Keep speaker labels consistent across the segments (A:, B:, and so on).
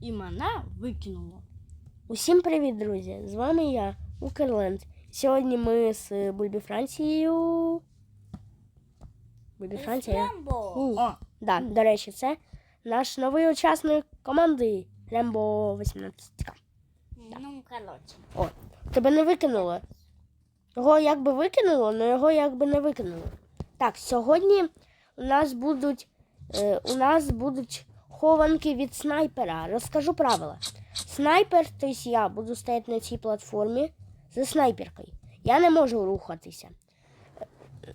A: і мене викинуло.
B: Усім привіт, друзі! З вами я, Укрленд. Сьогодні ми з Бульбі Францією. Бульбі Франція.
A: О,
B: да, до речі, це наш новий учасник команди Рембо 18.
C: Ну, коротше.
B: О, тебе не викинуло. Його якби викинуло, але його якби не викинуло. Так, сьогодні у нас будуть е, у нас будуть хованки від снайпера. Розкажу правила. Снайпер, тобто я буду стояти на цій платформі за снайперкою. Я не можу рухатися.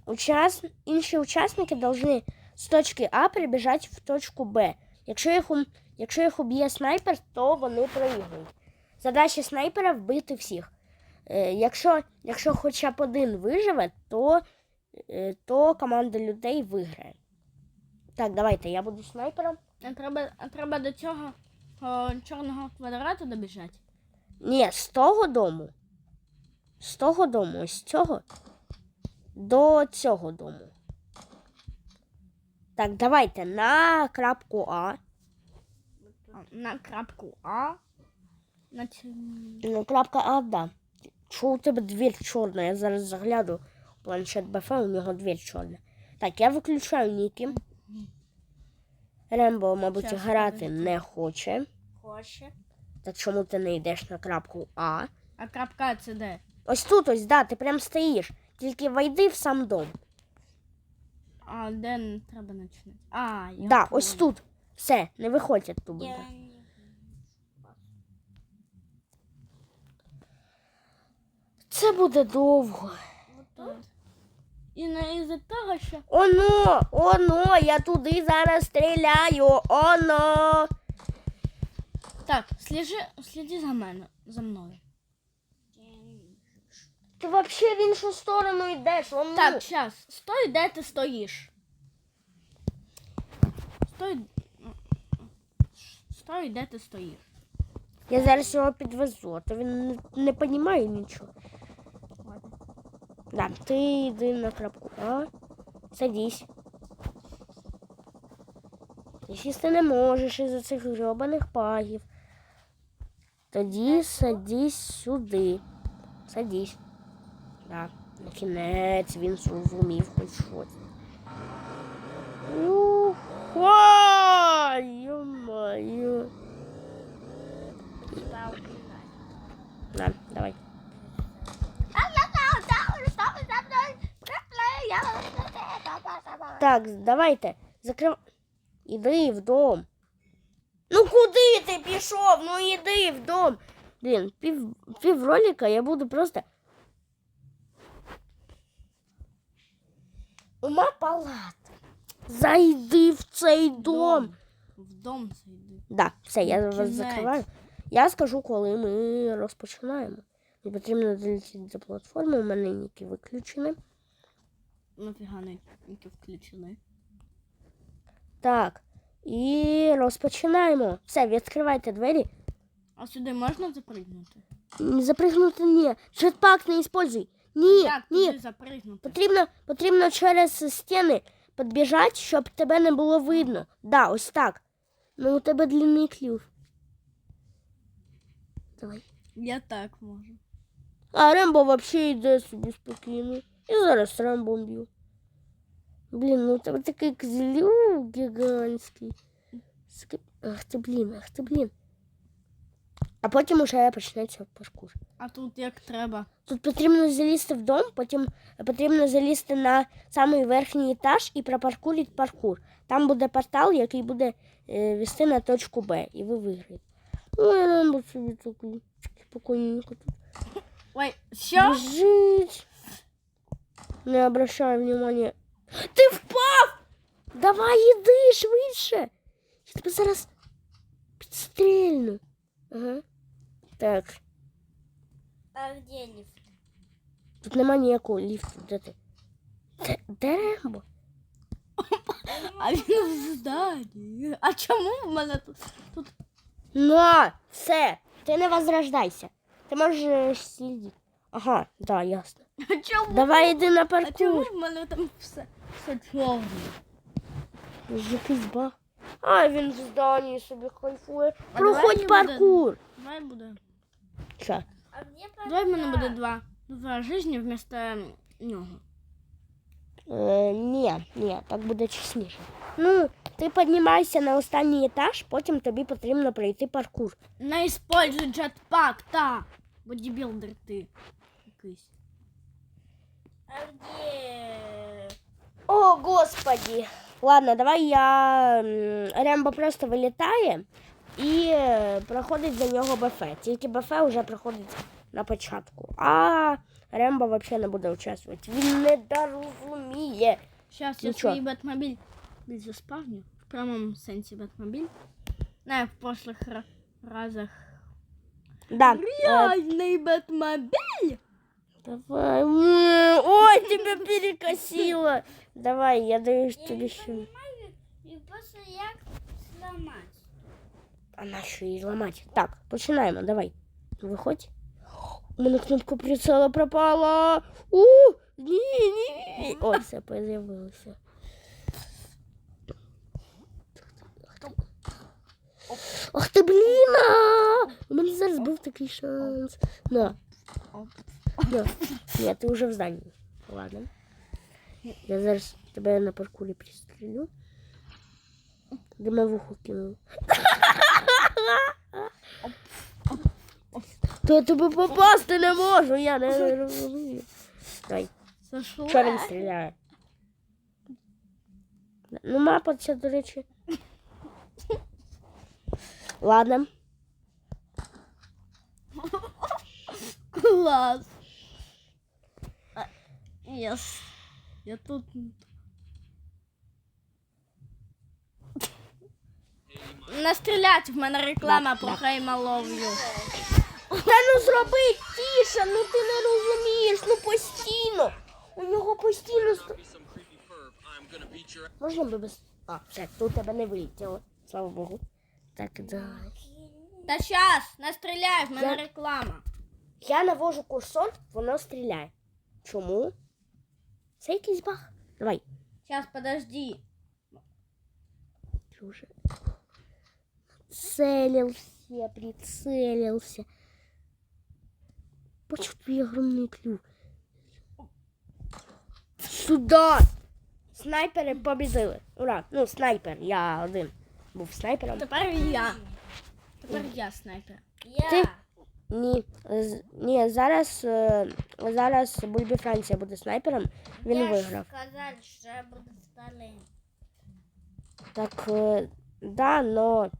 B: Учас... Інші учасники повинні з точки А прибіжати в точку Б. Якщо їх, Якщо їх уб'є снайпер, то вони проіграють. Задача снайпера вбити всіх. Е, якщо, якщо хоча б один виживе, то, е, то команда людей виграє. Так, давайте, я буду снайпером.
A: Треба, треба до цього о, чорного квадрату добіжати.
B: Ні, з того дому. З того дому, ось цього до цього дому. Так, давайте на крапку А.
A: На крапку А. На.
B: Ну, крапка А, да. Що у тебе дверь чорна? Я зараз загляду планшет БФ, у нього дверь чорна. Так, я виключаю ніки. Рембо, мабуть,
A: Щас,
B: грати не хоче.
C: Хоче.
B: Так чому ти не йдеш на крапку А?
A: А крапка це де?
B: Ось тут, ось, да, ти прям стоїш. Тільки войди в сам дом.
A: А де не треба починати? А, я
B: Да, ось тут. Все, не виходь оттуда.
C: Я...
B: Це буде довго.
A: І не із-за того, що
B: Оно, оно, я туди зараз стріляю. Оно.
A: Так, сліжи, сліди за мене, за мною.
B: Ти взагалі в іншу сторону йдеш. Оно.
A: Так, зараз, стой, де ти стоїш. Стой. Стой, де ти стоїш.
B: Я зараз його підвезу, а то він не, не розуміє нічого. Да, ти йди на крапку А. Садись. Ти сісти не можеш із-за цих гребаних пагів. Тоді садись сюди. Садись. Да. На кінець він зрозумів хоч щось. Уха! Ё-моё. Да, давай. Так, давайте. Закрив. Іди в дом. Ну куди ти пішов? Ну іди в дом. Блін, пів, пів ролика я буду просто. Ума палата. Зайди в цей дом.
A: В дом зайди.
B: Да, все, я вас закриваю. Я скажу, коли ми розпочинаємо. Не потрібно долетіти до платформи, у мене ніки виключені.
A: Нафіга не включений.
B: Так. І розпочинаємо. Все, відкривайте двері.
A: А сюди можна запригнути?
B: Запригнути ні. Jetpack не используй. Ні,
A: Як
B: ні.
A: запригнути?
B: Потрібно, потрібно через стіни підбіжати, щоб тебе не було видно. Да, ось так. Ну у тебе длинний клюв. Давай.
A: Я так можу.
B: А Рембо взагалі йде собі спокійно. І зараз Рембо б'ю. Блін, ну тебе такий козлюк гігантський. Ах ти блін, ах ти блін. А потім уже почнеться паркур.
A: А тут як треба.
B: Тут потрібно залізти в дом, потім потрібно залізти на самий верхній етаж і пропаркурити паркур. Там буде портал, який буде е, вести на точку Б, і ви виграєте. Ой, Рембо собі такий спокійненько тут.
A: Ой, що?
B: Бежить. Не обращай внимания. Ти впав! Давай іди швидше. Я тебе зараз підстрільну. Ага. Так,
C: А где лифт?
B: тут нема ніякого ліфту. Де ти? Де, де Рембо?
A: А він в здані. А чому в мене тут? тут...
B: На, все, ти не возрождайся. Ти можеш сидіти. Ага, да, ясно.
A: А чому?
B: Давай іди на
A: А чому
B: паркур.
A: в мене там все, все чорне?
B: Якийсь баг. А він в зданні собі кайфує.
A: А
B: Проходь
A: давай не буде.
B: паркур.
A: Давай буде.
B: Що?
C: А где
A: Давай в мене буде
C: пожар?
A: два. Два жизни вместо нього.
B: Е, ні, ні, так буде чесніше. Ну, ти піднімайся на останній етаж, потім тобі потрібно пройти паркур.
A: Не используй джетпак, та. Бодібілдер ти. Якийсь.
C: А где?
B: О, господі. Ладно, давай я. Рембо просто вилітає і е, проходить за нього БФ. Тільки БФ вже проходить на початку. А Рембо взагалі не буде участвувати. Він не дорозуміє.
A: Сейчас я свій Бетмобіль заспавню. В прямому сенсі Бетмобіль. Не, в прошлых ра- разах.
B: Да. е,
A: Реальний Бетмобіль!
B: Давай. М, Ой, тебя перекосило. Давай, я даю
C: Я
B: тобі
C: не
B: ще.
C: понимаю, и просто як сломать.
B: А на що її зламати? Так, починаємо, давай. Виходь. У мене кнопка прицела пропала. У, ні, ні. Ой, все появилося. Ах ти, блін! а! У мене зараз був такий шанс. На. Ні, ти вже в зданні. Ладно. Я зараз тебе на паркурі пристрелю. Димовуху кину. То тебе попасти не можу, я не розумію. Дай, що він стріляє? Ну, мапа це, до речі. Ладно.
A: Клас. Єс. Я тут. Не стрілять, в мене реклама про хеймалов'ю.
B: Та ну зроби тіше, ну ти не розумієш, ну постійно. У нього постійно. Можна би без. А, все, тут тебе не вилетіло. Слава Богу. Так, давай.
A: Та щас, не стріляй, в мене
B: Я-
A: реклама.
B: Я навожу курсор, воно стріляє. Чому? Це якийсь баг. Давай.
A: Щас, подожди.
B: Ты уже целился, прицелился. Почему огромный клюв? Сюда! Снайпери побідили. Ура! Ну, снайпер, я один. Був снайпером.
A: Тепер я. Тепер я снайпер.
C: Я.
B: Ти- Ні, ні, зараз, е, зараз Бульбі Франція буде снайпером. Він
C: я
B: виграв.
C: сказали, що я буду вторым.
B: Так, е, да, но.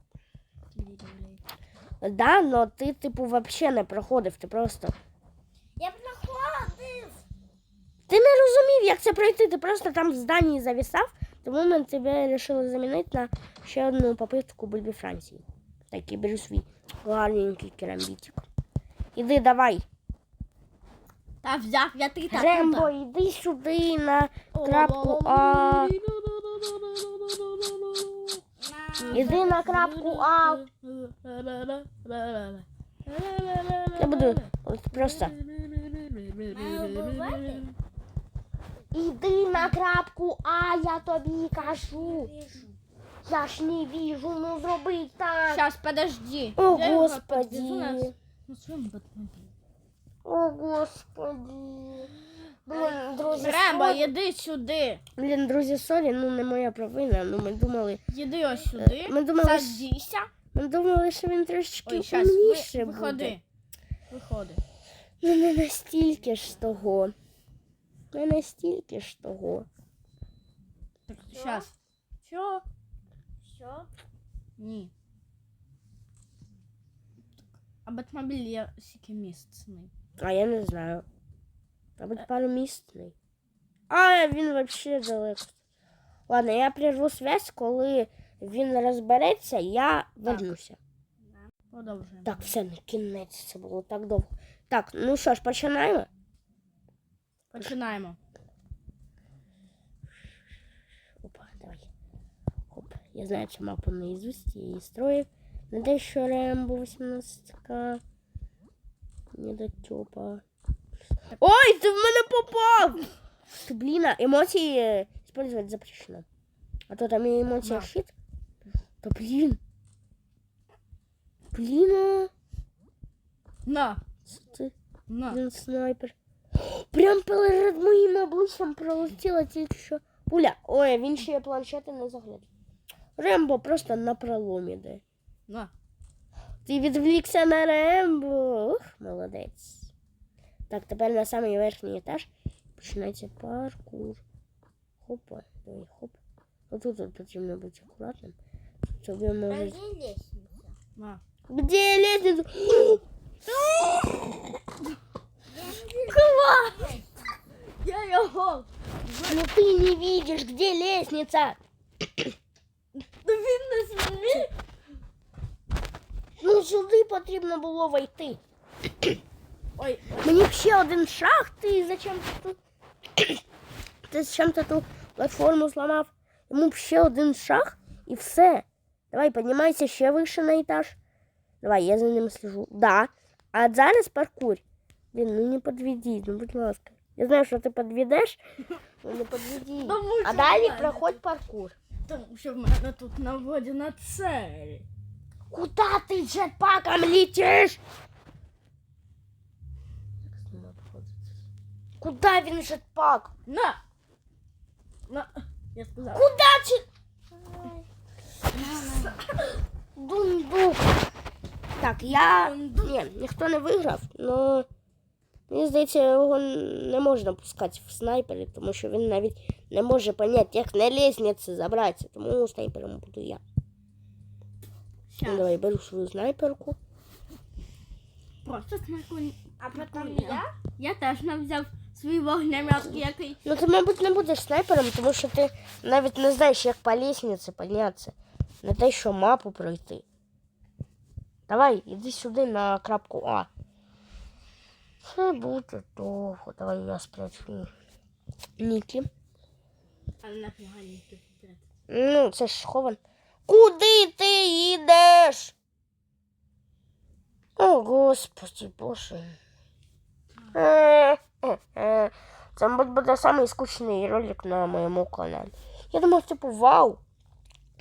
B: Да, но ти, типу, вообще не проходив, ти просто.
C: Я проходив.
B: Ти не розумів, як це пройти, ти просто там в зданні завісав, тому ми тебе вирішили замінити на ще одну попитку Бульбі Франції. Такий беру свій гарненький керамбітик. Іди давай.
A: Та взяв я ти так.
B: Рембо, іди сюди на крапку А. Іди на крапку А. Я буду просто. Іди на крапку А, я тобі кажу. Я ж не віжу, ну зроби так.
A: Щас, подожди.
B: О, Господи.
A: Своєму
B: О, господи. Блін, друзі,
A: Рембо,
B: сорі.
A: їди сюди.
B: Блін, друзі, сорі, ну не моя провина. Ну ми думали,
A: Їди ось сюди.
B: ми думали, що- ми думали, що він трошечки
A: Ой,
B: умніше
A: ви,
B: буде.
A: виходи. Виходи.
B: Ну не настільки ж того. Не настільки ж того.
A: Так, щас. Що?
C: Все.
A: Ні. А Бетмобіль є сікімісцний.
B: А я не знаю. Мабуть, паромісний. А він взагалі далеко. Ладно, я прерву связь, коли він розбереться, я вернуся.
A: Продовжуємо.
B: Так, все, на кінець це було так довго. Так, ну що ж, починаємо.
A: Починаємо.
B: Опа, давай. Хоп. Я знаю цю мапу наизусть, я її строїв. Не те, що Рембо 18к. Не до тьопа. Ой, ти в мене попав! Блін, емоції е, использовать запрещено. А то там і емоція
A: Да.
B: щит. Та блін. Блін,
A: На,
B: ти,
A: на.
B: він снайпер. Прям перед моїм обличчям пролетіла тільки що пуля. Ой, він ще планшети не заглядав. Рембо просто на проломі йде.
A: На.
B: Ти відвлікся на Рембо. Ух, молодець. Так, тепер на самий верхній етаж починається паркур. Хопа, давай, хоп. Отут от потрібно бути акуратним. Щоб ви
C: А
B: може...
C: где лестница?
A: На.
B: Где лестниця?
A: Я його.
B: Ну ты не видишь, где лестница?
A: Та він не зміг.
B: Ну сюди потрібно було войти.
A: Ой,
B: Мені б ще один шаг, ти зачем ти тут? Ти зачем ти ту платформу зламав? Йому б ще один шаг і все. Давай, піднімайся ще вище на етаж. Давай, я за ним слежу. Да. А зараз паркур. Блін, ну не підведи, ну будь ласка. Я знаю, що ти підведеш, але не підведи. А далі проходь паркур.
A: Тому що в мене тут наводена цель.
B: Куда ты джетпаком летишь? Куда він джетпак?
A: На! На! Я сказав.
B: Куда чи... Дундук. Так, я... Ні, ніхто не виграв, но... Мені здається, його не можна пускати в снайпері, тому що він навіть не може поняти, як на лестниці забратися. Тому снайпером буду я. Ну, давай, беру свою снайперку.
A: Просто смакуй.
C: А потом
A: Прикольно.
C: я?
A: Я теж не взяв свій вогнемет, який.
B: Ну, ти, мабуть, не будеш снайпером, тому що ти навіть не знаєш, як по лестниці піднятися. Не те, що мапу пройти. Давай, іди сюди на крапку А. Це буде довго. Давай я спрячу Нікі.
A: Але нафіга не тут.
B: Ну, це ж хован. Куди ти їдеш? О, господи, боже. Е, е, е. Це, мабуть, буде самий скучний ролик на моєму каналі. Я думав, типу, вау.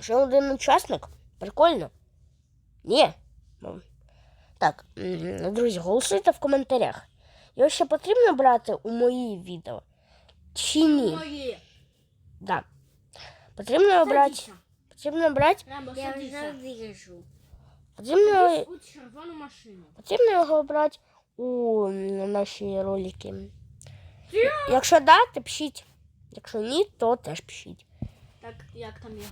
B: Ще один учасник. Прикольно. Ні. Ну, Так, друзі, голосуйте в коментарях. Його ще потрібно брати у мої відео? Чи ні?
A: Мої.
B: Да. Потрібно брати. Потрібно брати.
A: Треба
C: Я уже вижу.
B: Потрібно,
A: у червону машину.
B: потрібно його брати у наші ролики. Якщо да, то пишіть. Якщо ні, то теж пишіть.
A: Так, як там його?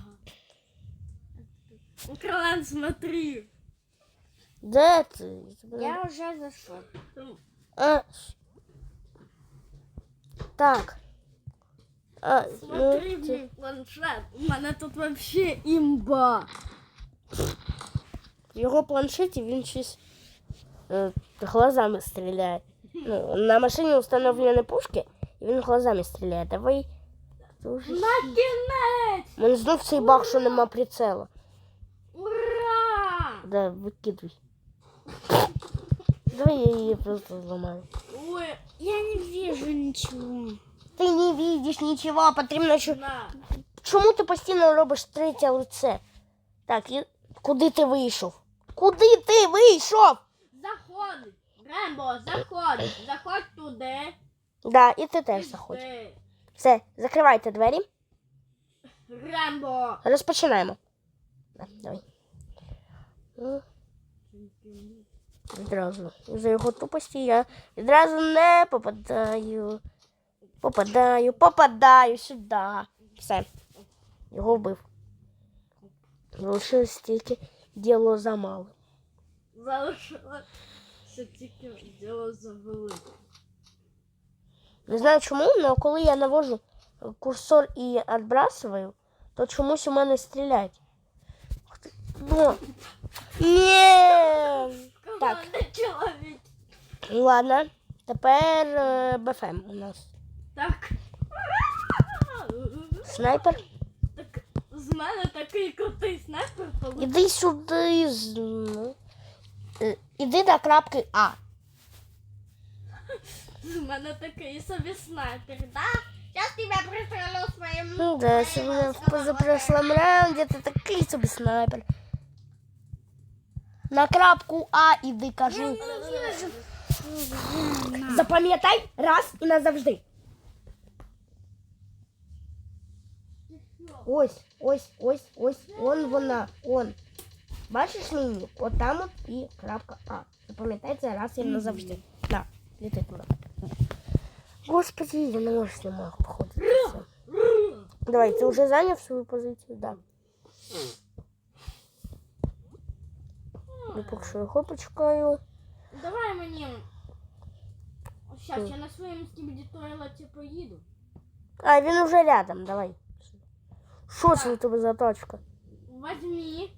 A: Кролан, смотри.
B: Де ти?
C: Я уже зашел.
B: А, так. А, ну,
A: Смотри,
B: це-
A: мій планшет. У мене тут вообще імба.
B: в його планшеті він щось е, глазами стріляє. Ну, на машині встановлені пушки, і він глазами стріляє. Давай. Дуже...
A: На кінець!
B: У мене знов цей баг, що нема прицела.
A: Ура!
B: Да, викидуй. Давай я її просто зламаю.
A: Ой,
C: Я не вижу ничего.
B: Ти не бачиш нічого, потрібно, що... Чому ти постійно робиш третє лице? Так, і... куди ти вийшов? Куди ти вийшов?
A: Заходь. Рембо, заходь. Заходь туди.
B: Да, і ти теж заходь. Все, закривайте двері.
A: Рембо.
B: Розпочинаємо. Да, давай. Відразу. За його тупості я відразу не попадаю. Попадаю, попадаю сюди. Все. Його вбив. Залишилось тільки діло за мало.
A: Залишилося тільки діло завели.
B: Не знаю чому, але коли я навожу курсор і відбрасую, то чомусь у мене стріляють. Ну. Ні. Так. Ладно, тепер е, БФМ у нас.
A: Так.
B: Снайпер.
A: Так, з мене такий крутий снайпер получився.
B: Іди сюди. з- ну. Е, Іди до крапки А.
A: З мене такий собі снайпер, да? Сейчас тебя пристрелю своим...
B: Ну да, сегодня в позапрошлом раунде ты такий собі снайпер. На крапку А іди кажи. Запам'ятай раз і назавжди. Ось, ось, ось, ось, он вона, он. Бачиш лінію? От там от і крапка А. Запам'ятай це раз і назавжди. На, літи туди. Господи, я не можу знімати, походу. це все. Давай, ти вже зайняв свою позицію? Да. Я поки що його почекаю.
A: Давай мені... Сейчас я на своєму скібіді туалеті поїду.
B: А, він вже рядом, давай. Що це у тебе за тачка?
A: Возьми.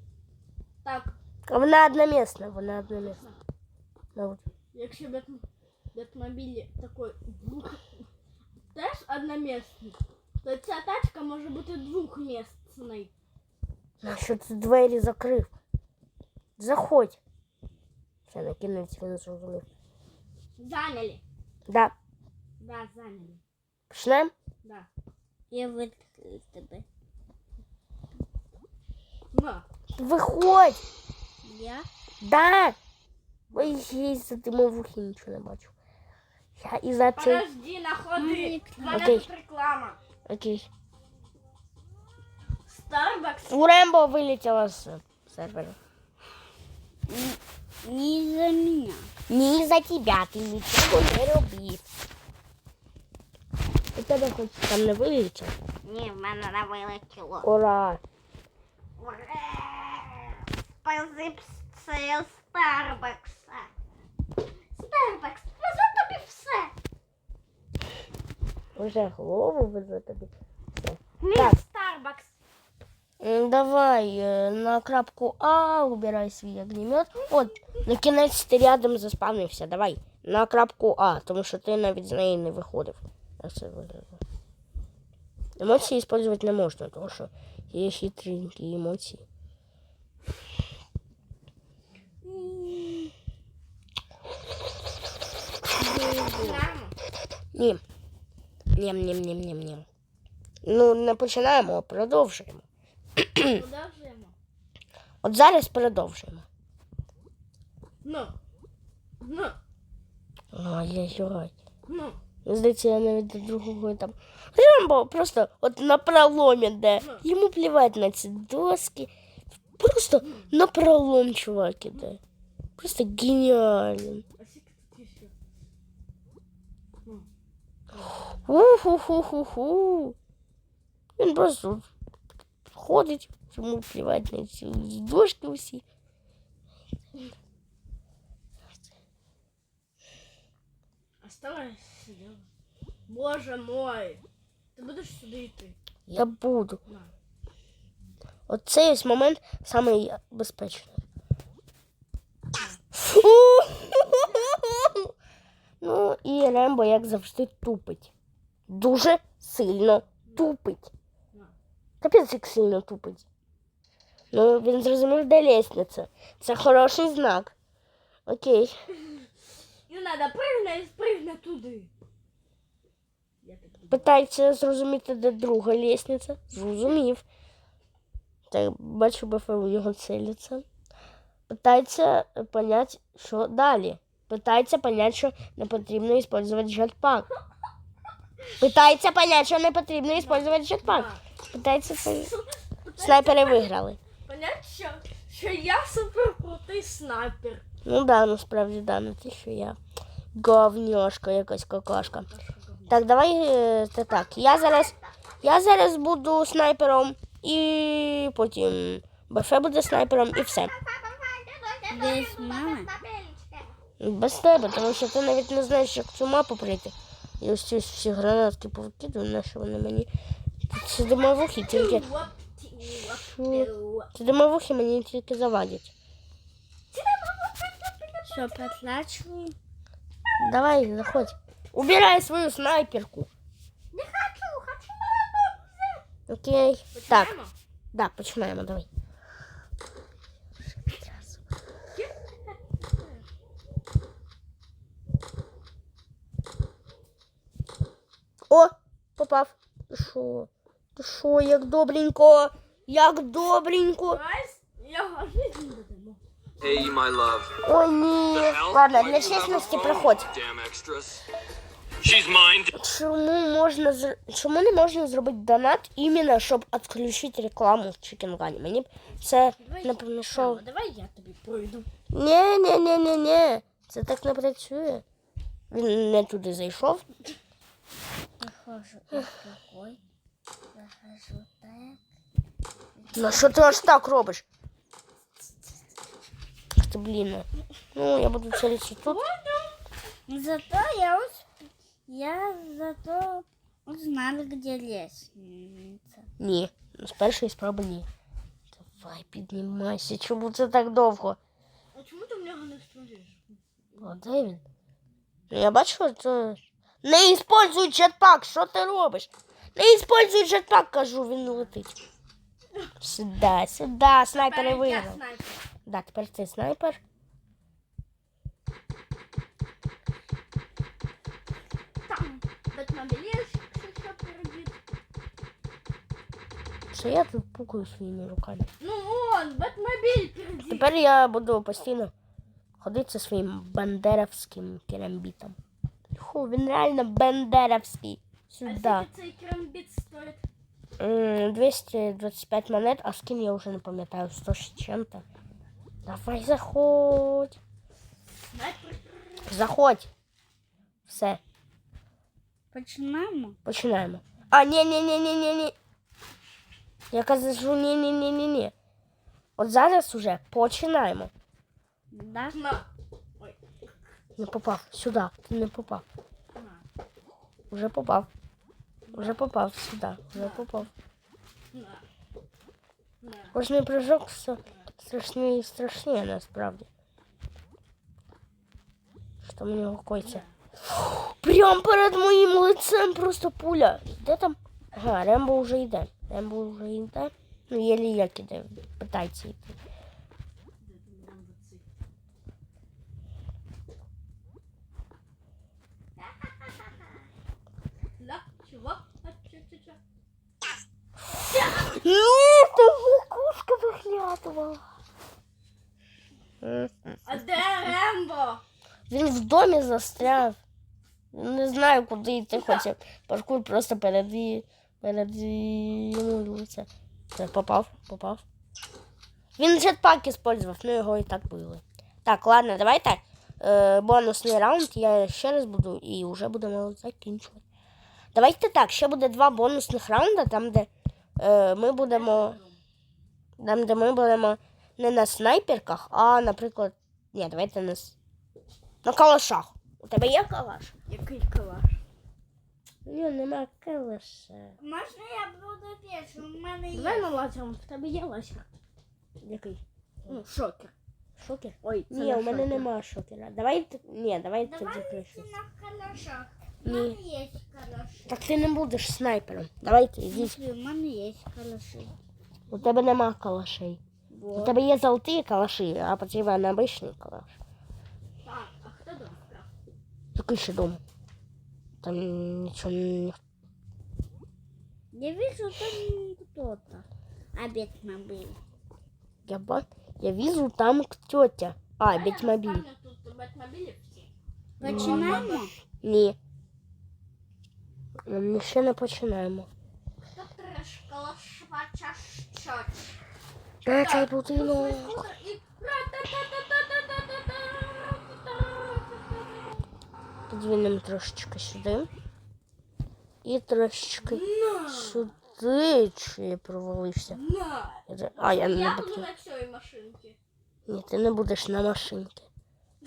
A: Так,
B: А Вона одномісна, вона одномісна. Да, от.
A: якщо Бет... Бетмобіль такой двух... теж одномісний, то ця тачка може бути двохмісний.
B: А що ти двері закрив? Заходь. Все, накинувся, він зрозумів.
A: Заняли.
B: Да.
A: Да, заняли.
B: Почнемо?
A: Да.
C: Я виткну тебе.
A: На.
B: Виходь!
C: Я?
B: Да! Ой, я за димовухи нічого не бачу. Я і за цей...
A: Подожди, находи. Мене
B: Окей.
A: тут реклама.
B: Окей.
A: Starbucks.
B: У Рембо вилетіла з сервера.
C: Не за меня.
B: Ні за тебе, ти нічого не робив. У тебе хоч там не вилетіло?
C: Ні, в мене не вилетіло.
B: Ура!
C: Позиція Старбакса. Старбакс, за тобі все.
B: Уже голову везе тобі.
A: Ні,
B: Так. Давай е, на крапку А убирай свій огнемет. От, на кінець ти рядом заспавнився. Давай. На крапку А, тому що ти навіть з неї не виходив. Це? Емоції використовувати не можна, тому що є хитренькі емоції. Ні. Нім, нім, нім, нім, нім. Ну, не починаємо, а продовжуємо.
A: Продовжуємо.
B: От зараз продовжуємо.
A: Ну. Ну.
B: Ай-яй-яй.
A: Ну.
B: Здається, я навіть до другого там. Рембо просто от на проломі, де йому плівати на ці доски. Просто на пролом чувак іде. Просто геніально.
A: А скільки тут ще?
B: Уху-ху-ху-ху. Він просто ходить, йому плівати на ці дошки усі.
A: Оставайся Сидела. Боже мой. Ти будеш сюди йти?
B: Я буду.
A: На.
B: Оцей ось момент самий безпечний. Ну і Рембо, як завжди, тупить. Дуже сильно тупить. Капець, як сильно тупить. Ну, він зрозумів, де лестниця. Це хороший знак. Окей.
A: І треба пригне і спригне туди. Так.
B: Питається зрозуміти, де друга лестниця. Зрозумів. Так, бачу, БФУ його целиться. Питається понять, що далі. Питається понять, що не потрібно використовувати jetpack. Питається понять, що не потрібно використовувати jetpack. Питається. Снайпери виграли.
A: Понять, що, що я супер крутий снайпер.
B: Ну да, насправді да, не те, що я говнюшка, якась какашка. Так, давай е, та так. Я зараз, я зараз буду снайпером і потім БФ буде снайпером і все.
C: Десь мама.
B: Без тебе, тому що ти навіть не знаєш, як цю мапу пройти. І ось ці всі гранатки повкидую, на що вони мені. Ці димовухи тільки. Ці димовухи мені тільки завадять.
C: Що, потлачую?
B: Давай, заходь. Убирай свою снайперку.
A: Не хочу, хочу на
B: Окей. Так,
A: Починаємо?
B: да, починаємо, давай. О, попав. Ти що? Ти що, як добренько? Як добренько.
A: Я.
D: Hey, my love.
B: Ой, ні. Ладно, для чесності приходь. Чому можна зр- чому не можна зробити донат іменно, щоб відключити рекламу в Чикенгані? Мені б це не помішало.
A: Давай я тобі пройду.
B: Ні, ні, ні, ні, ні. Це так не працює. Він не туди зайшов.
C: Захожу ось такой. Захожу так.
B: Ну що ти аж так робиш? Ах ти, блін. Ну, я буду целиться тут.
C: Зато я усп... Я зато узнала, где лестница.
B: Ні. З першої спроби ні. Давай, піднімайся. Чому це так довго?
A: А чому ти в нього не створиш?
B: О, де він? Ну, Я бачу, що... Не іспользуй jetpack, що ти робиш? Не іспользуй jetpack, кажу, він летить. Сюди, сюди, снайпери
A: Тепер я
B: виграв.
A: снайпер.
B: Да, тепер ти снайпер.
A: Перебіг.
B: Що я тут пукаю своїми руками.
A: Ну он, Бетмобіль перебіг.
B: Тепер я буду постійно ходити зі своїм бандеровським керамбітом. Ху, він реально бандеровський.
A: А скільки цей керамбіт стоїть?
B: 225 монет, а скин я вже не пам'ятаю, 100 з чим-то. Давай заходь. Заходь. Все,
C: Починаємо?
B: починаємо. А, ні, ні, ні, ні, ні, ні. Я кажу, ні, ні, ні, ні, ні. От зараз уже починаємо.
C: Да?
A: На. Ой,
B: Не попав. Сюди. Ти не попав. Уже попав. Уже попав сюди. Уже попав. Кожний прыжок все страшніше і страшніше насправді. Що мені гукається? Прям перед моїм лицем просто пуля. Де там? Ага, Рембо вже йде. Рембо вже йде. Ну, єлі як іде. Питається йти. Ні, ти кукушка виглядувала.
A: А де Рембо?
B: Він в домі застряв. Не знаю, куди йти хоче. Паркур просто перед, перед йому лице. Це попав, попав. Він джетпак использував, ну його і так били. Так, ладно, давайте. Е, бонусний раунд я ще раз буду і вже будемо закінчувати. Давайте так, ще буде два бонусних раунди, там, де е, ми будемо. Там, де ми будемо не на снайперках, а, наприклад. Ні, давайте на, на калашах. У тебе є калаш?
A: Який калаш?
B: Ні, нема калаша.
C: Можна я буду першим? У мене
A: Давай
C: є.
A: на лазером, в тебе є лазер.
B: Який?
A: Ну, шокер.
B: Шокер?
A: Ой, це
B: Ні,
A: не
B: у мене
A: шокер.
B: нема шокера. Давай, ні, давай тоді
C: Давай йти на калашах. У
B: Ні.
C: мене є калаші.
B: Так ти не будеш снайпером. Давайте, йдіть.
C: Смотри, у мене є калаші.
B: У тебе нема калашей. У
C: Вот.
B: тебе є золоті калаші, а потрібен обичний калаш.
A: Так, а хто дом вкрав?
B: Ще дом? Там нічого не...
C: Я вижу там кто-то. Обед был.
B: Я, ба... я вижу там тетя. А,
A: всі.
C: Починаємо?
B: Ні. Ми ще не починаємо. Де цей будинок?
A: І...
B: Подвинемо трошечки сюди. І трошечки
A: На!
B: сюди. Чи я провалився?
A: На!
B: А, я не
A: Я буду
B: буду.
A: на цій машинці.
B: Ні, ти не будеш на машинці.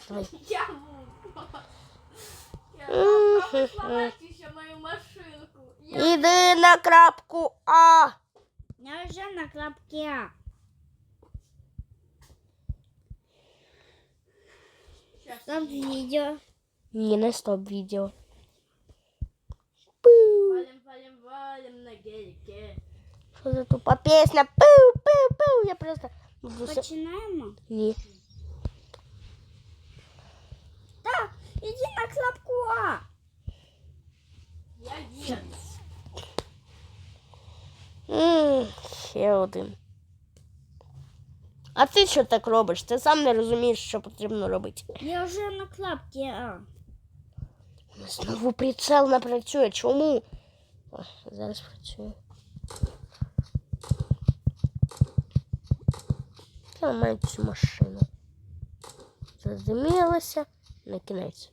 B: Давай.
A: Я буду. Я
B: Мгм.
A: попробую сломати ще мою машинку. Я...
B: Іди на крапку А.
C: Я вже на клапке А.
A: Щас.
C: Стоп відео.
B: Ні, на стоп відео.
A: Валим, валим, валим на гелике.
B: Что за тупо песня Пу-пиу-пау Я просто...
C: Починаємо?
B: Ні.
C: Да иди на кнопку А.
A: Я дід.
B: Ммм, ще. А ти що так робишь? Ты сам не разумеешь что потрібно робить
C: Я уже на клапке А.
B: Знову прицел не працює. Чому? О, зараз працює. Я маю цю машину. Задимілася на кінець.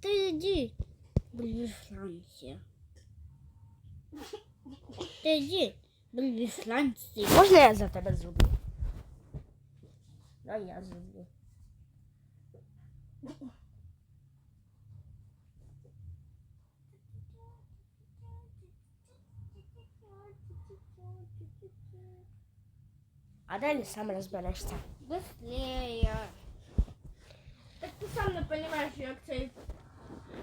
C: Ти йди, блін, Франція. Ти йди, блін, Франція.
B: Можна я за тебе зроблю? Да, я зроблю. А далі сам розберешся.
C: Быстрее.
A: Так ти сам не розумієш, як цей.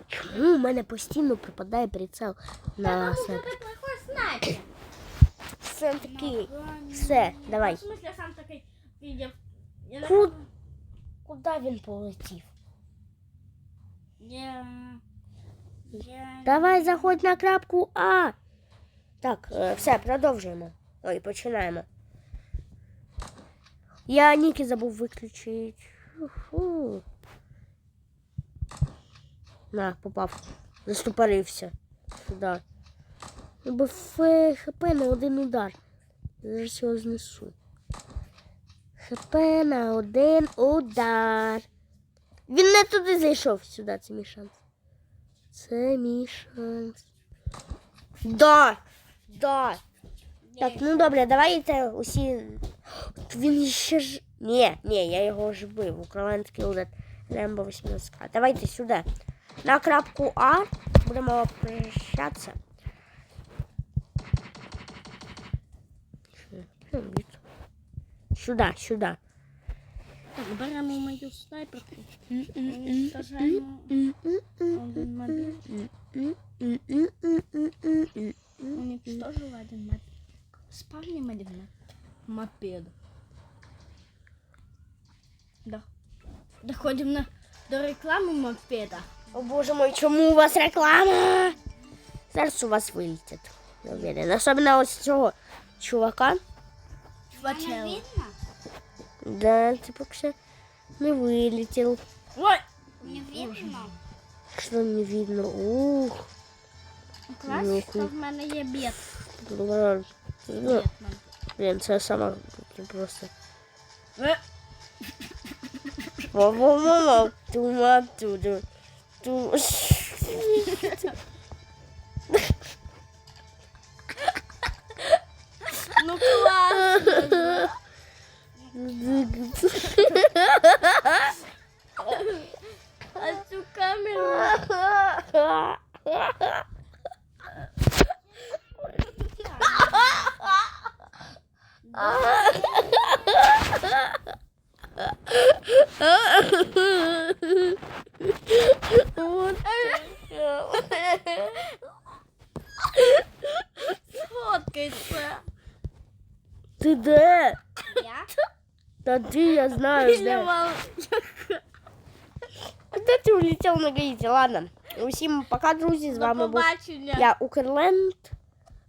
B: Чому у мене постійно припадає прицел на
A: Тому що
B: себе?
A: ти плохой снайпер.
B: Все такий. Все, давай.
A: В смысле, сам такий відео. Я не
B: Ку- Куди він полетів?
C: Я... Я...
B: Давай заходь на крапку А. Так, е, все, продовжуємо. Ой, починаємо. Я Ніки забув виключити. На, попав. Застопорився. Сюди. Бо фе- ХП на один удар. Зараз його знесу. ХП на один удар. Він не туди зайшов сюди, це мій шанс. Це мій шанс. Да! Да! Так, ну добре, давайте усі. От Він ще ж. Ні, ні, я його ж вбив. Український удар Рембо 18. Давайте сюди. На крапку А будемо прощатися. Сюди, сюди.
C: Так, беремо мою снайперку. Сажаємо один мобіль. Один. Спавним один мопед. Да.
A: Доходимо на, до реклами мопеда.
B: О боже мой, чому у вас реклама? Зараз у вас вилетять. Я уверена. Особливо ось цього чувака.
A: Фачел.
C: видно?
B: Да, ти поки що не вилетів.
A: Ой!
C: Не видно?
B: Що не видно. Ух.
A: Клас,
B: Ну,
A: що в мене є бід.
B: Блин, ну,
A: Бетмен.
B: блін, це сама просто.
A: Е,
B: Мама, тума,
A: А цю камеру. Фоткайся.
B: Ти де?
C: Я?
B: Знаю, де. Куди ти улетів на гаїті? Ладно. Усім пока, друзі. З вами був я Укрленд,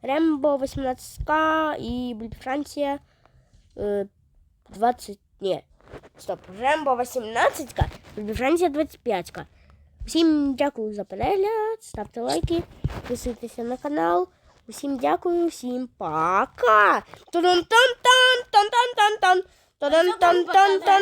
B: Рембо 18К і Франція е, 20. Ні. Стоп. Рембо 18К, Бульб Франція 25К. Всім дякую за перегляд. Ставте лайки, підписуйтеся на канал. Усім дякую, всім пока. টন টন টন টন